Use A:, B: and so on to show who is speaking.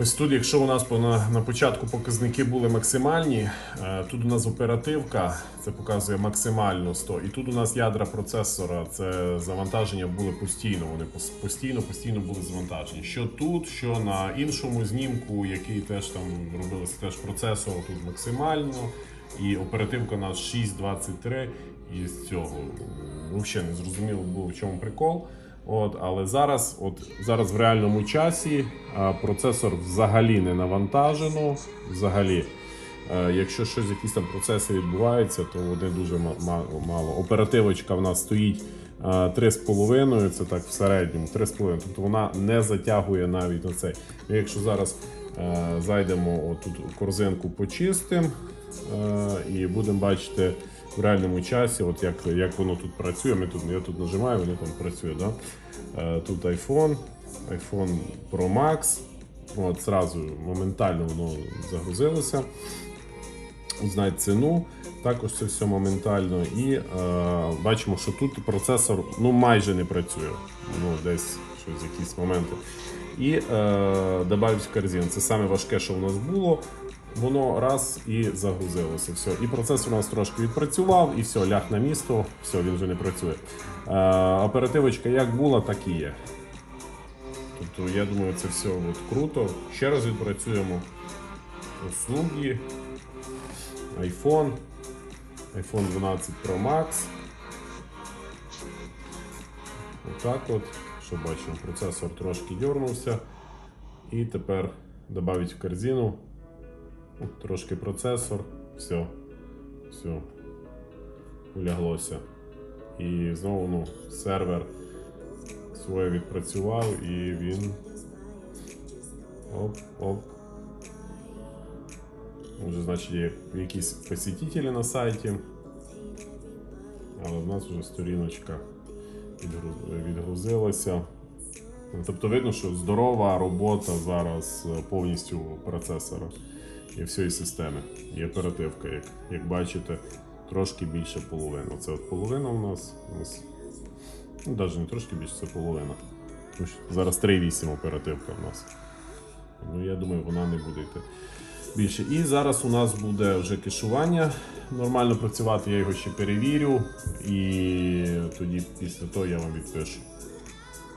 A: Ось тут, якщо у нас на, початку показники були максимальні, е, тут у нас оперативка, це показує максимально 100. І тут у нас ядра процесора, це завантаження були постійно. Вони постійно, постійно були завантажені. Що тут, що на іншому знімку, який теж там робилося теж процесор, тут максимально. І оперативка у нас 6.23. І з цього взагалі не зрозуміло було в чому прикол. От, але зараз, от зараз в реальному часі а, процесор взагалі не навантажено. Взагалі, Е, якщо щось, якісь там процеси відбуваються, то вони дуже ма- ма- мало. Оперативочка в нас стоїть е, 3,5, це так в середньому 3,5. Тобто вона не затягує навіть на цей. Ми Якщо зараз е, зайдемо отут корзинку почистимо е, і будемо бачити в реальному часі, от як, як воно тут працює. Ми тут, я тут нажимаю, воно там працює. Да? Е, Тут iPhone, iPhone Pro Max. От зразу моментально воно загрузилося. Узнать ціну. Також це все моментально. І е, бачимо, що тут процесор ну, майже не працює. Ну, десь щось, якісь моменти. І е, добавить в корзину. Це саме важке, що в нас було. Воно раз і загрузилося. Все. І процесор у нас трошки відпрацював, і все, ляг на місто, все, він вже не працює. Е, оперативочка як була, так і є. Тобто, я думаю, це все от круто. Ще раз відпрацюємо услуги. iPhone, iPhone 12 Pro Max. Отак от. Що бачимо, процесор трошки дернувся. І тепер додавить в корзину. Трошки процесор. Все. Все. Уляглося. І знову ну, сервер своє відпрацював і він. Оп, оп. Вже, значить, є якісь посетителі на сайті. Але в нас вже сторіночка відгруз- відгрузилася. Тобто видно, що здорова робота зараз е, повністю процесора і всієї системи. І оперативка, як, як бачите, трошки більше половини. Це от половина у нас. У ну, навіть не трошки більше, це половина. Зараз 3,8 оперативка в нас. Ну, я думаю, вона не буде йти більше. І зараз у нас буде вже кешування. Нормально працювати, я його ще перевірю. І тоді після того я вам відпишу.